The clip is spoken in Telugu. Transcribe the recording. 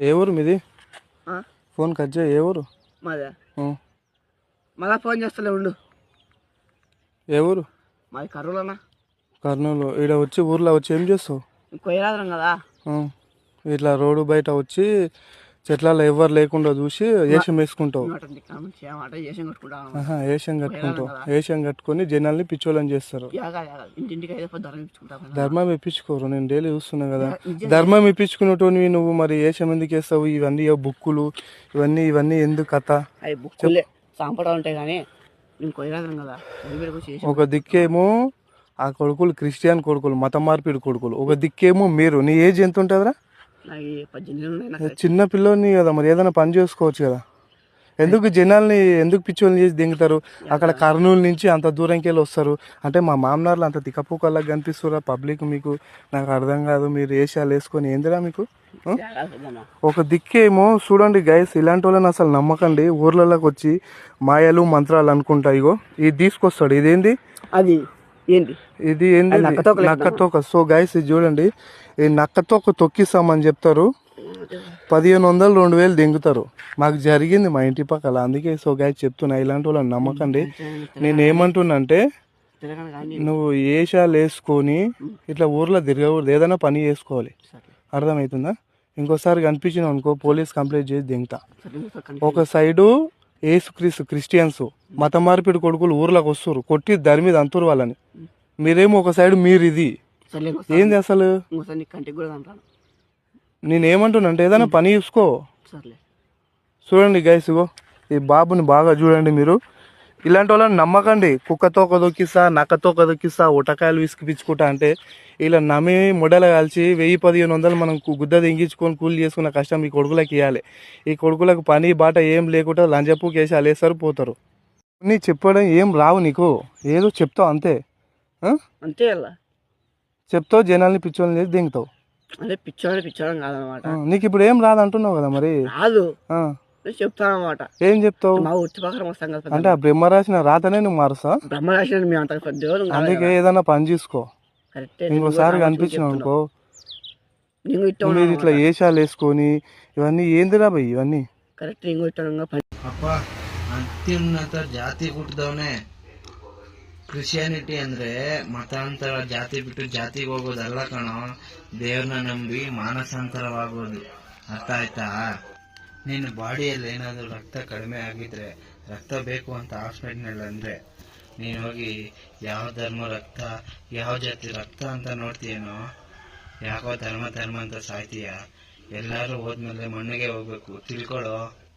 ఏ ఊరు మీది? ఫోన్ కట్ చేయి ఏ ఊరు? మాదే. మళ్ళా ఫోన్ చేస్తలే ఉండు. ఏ ఊరు? మాది కర్రూలనా కర్నూలు. ఈడ వచ్చి ఊర్లో వచ్చి ఏం చేస్తావు? కొయ్యరాదరం కదా. ఇట్లా రోడ్డు బయట వచ్చి చెట్లలో ఎవరు లేకుండా చూసి వేషం వేసుకుంటావు. ఆహా, వేషం కట్టుకుంటావు. వేషం కట్టుకొని జనాల్ని పిచ్చోళ్ళని చేస్తారు. యాగా యాగా ఇంటింటికి అయితే పోయి ధరం ఇచ్చుకుంటాం కదా. ధర్మం ఇప్పించుకోరు. నేను డైలీ చూస్తున్నా కదా. ధర్మం ఇప్పించుకునేటోనివి నువ్వు మరి వేషం ఎందుకు వేస్తావు? ఇవన్నీ ఏ బుక్కులు? ఇవన్నీ ఇవన్నీ ఎందుకు కథ? అవి బుక్కులే. సాంపడం ఉంటాయి కానీ నేను కొయ్యరాదరం కదా. కొయ్యబెట్టుకు చేసి ఒక దిక్కేమో ఆ కొడుకులు క్రిస్టియన్ కొడుకులు మత మార్పిడి కొడుకులు. ఒక దిక్కేమో మీరు. నీ ఏజ్ ఎంత ఉంటుందిరా? నాకు పద్దెనిమిది చిన్న పిల్లోని కదా మరి ఏదైనా పని చేసుకోవచ్చు కదా. ఎందుకు జనాల్ని ఎందుకు పిచ్చోళ్ళని చేసి దింగుతారు? అక్కడ కర్నూలు నుంచి అంత దూరంకి వెళ్ళి వస్తారు. అంటే మా మామనార్లు అంత తిక్కపుకల్లా కనిపిస్తురా పబ్లిక్ మీకు? నాకు అర్థం కాదు మీరు వేషాలు వేసుకొని ఏందిరా మీకు. ఒక దిక్కేమో చూడండి గైస్ ఇలాంటి వాళ్ళని అసలు నమ్మకండి. ఊర్లలోకి వచ్చి మాయలు మంత్రాలు అనుకుంటా ఇగో. ఇది తీసుకొస్తాడు. ఇదేంది? అది. ఏంటి ఇది ఏంది? నక్కతోక సో గైస్ ఇది చూడండి. ఈ నక్కతోక తొక్కిస్తామని చెప్తారు. పదిహేను వందలు రెండు వేలు దింగుతారు. మాకు జరిగింది మా ఇంటి పక్కల. అందుకే సో గైస్ చెప్తున్నా. ఇలాంటి వాళ్ళని నమ్మకండి. నేను ఏమంటున్నా అంటే తిరగను కానీ నువ్వు ఏషాలు వేసుకొని ఇట్లా ఊర్లో తిరగకూడదు. ఏదైనా పని చేసుకోవాలి. అర్థమవుతుందా? ఇంకోసారి కనిపించిన అనుకో పోలీస్ కంప్లైంట్ చేసి దింగుతా. ఒక సైడు ఏసుక్రీస్తు క్రిస్టియన్స్ మత మార్పిడి కొడుకులు ఊర్లోకి వస్తారు కొట్టి దాని మీద అంతురు వాళ్ళని. మీరేమో ఒక సైడ్ మీరు ఇది ఏంది అసలు? ఇంకోసారి నీ కంటికి కూడా అంటాను నేను ఏమంటున్నా అంటే ఏదైనా పని చూసుకో. చూడండి గైస్ ఇగో ఈ బాబుని బాగా చూడండి మీరు. ఇలాంటి వాళ్ళని నమ్మకండి. కుక్కతో ఒక దొక్కిస్తా నక్కతో ఒక దొక్కిస్తా ఉటకాయలు విసిగిపించుకుంటా అంటే ఇలా నమ్మి మొడల కాల్చి వెయ్యి పదిహేను వందలు మనం గుద్ద దింగించుకొని కూలి చేసుకున్న కష్టం ఈ కొడుకులకి ఇవ్వాలి ఈ కొడుకులకు పని బాట ఏం లేకుండా లంజపు కేసి అలేసారు పోతారు. నీ చెప్పడం ఏం రావు నీకు? ఏదో చెప్తావు అంతే? అంతే అలా చెప్తావు జనాల్ని పిచ్చోళ్ళని చేసి దింగుతావు. అంటే పిచ్చోడు పిచ్చోడం కాదనమాట. నీకు ఇప్పుడు ఏం రాదు అంటున్నావు కదా మరి? రాదు. చెప్తాను అనమాట ఏం చెప్తావు మా ఉత్తి పక్కన వస్తాం కదా అంటే ఆ బ్రహ్మ రాసిన రాతనే నువ్వు మారుస్తా బ్రహ్మ రాసిన మేము అంత పెద్ద దేవుడు కాదు అందుకే ఏదైనా పని చూసుకో కరెక్టే ఇంకోసారి కనిపించినావు అనుకో నీకు ఇట్ట మీరు ఇట్లా ఏషాలు వేసుకొని ఇవన్నీ ఏందిరా భయ్ ఇవన్నీ ಕರೆಕ್ಟ್ ಹಿಂಗ್ ಇಟ್ಟು ಪಂಚ ಅಪ್ಪ ಅತ್ಯುನ್ನತ ಜಾತಿ ಹುಟ್ಟಿದವನೇ ಕ್ರಿಶ್ಚಿಯಾನಿಟಿ ಅಂದ್ರೆ ಮತಾಂತರ ಜಾತಿ ಬಿಟ್ಟು ಜಾತಿಗೆ ಹೋಗೋದಲ್ಲ ಕಣೋ ದೇವ್ರನ್ನ ನಂಬಿ ಮಾನಸಾಂತರವಾಗೋದು ಅರ್ಥ ಆಯ್ತಾ ನಿನ್ನ ಬಾಡಿಯಲ್ಲಿ ಏನಾದರೂ ರಕ್ತ ಕಡಿಮೆ ಆಗಿದ್ರೆ ರಕ್ತ ಬೇಕು ಅಂತ ಹಾಸ್ಪಿಟ್ಲ್ನಲ್ಲಿ ಅಂದರೆ ನೀನು ಹೋಗಿ ಯಾವ ಧರ್ಮ ರಕ್ತ, ಯಾವ ಜಾತಿ ರಕ್ತ ಅಂತ ನೋಡ್ತೀಯೇನೋ? ಯಾಕೋ ಧರ್ಮ ಧರ್ಮ ಅಂತ ಸಾಯ್ತೀಯ? ಎಲ್ಲರೂ ಹೋದ್ಮೇಲೆ ಮಣ್ಣಿಗೆ ಹೋಗ್ಬೇಕು. ತಿಳ್ಕೊಳ್ಳೋ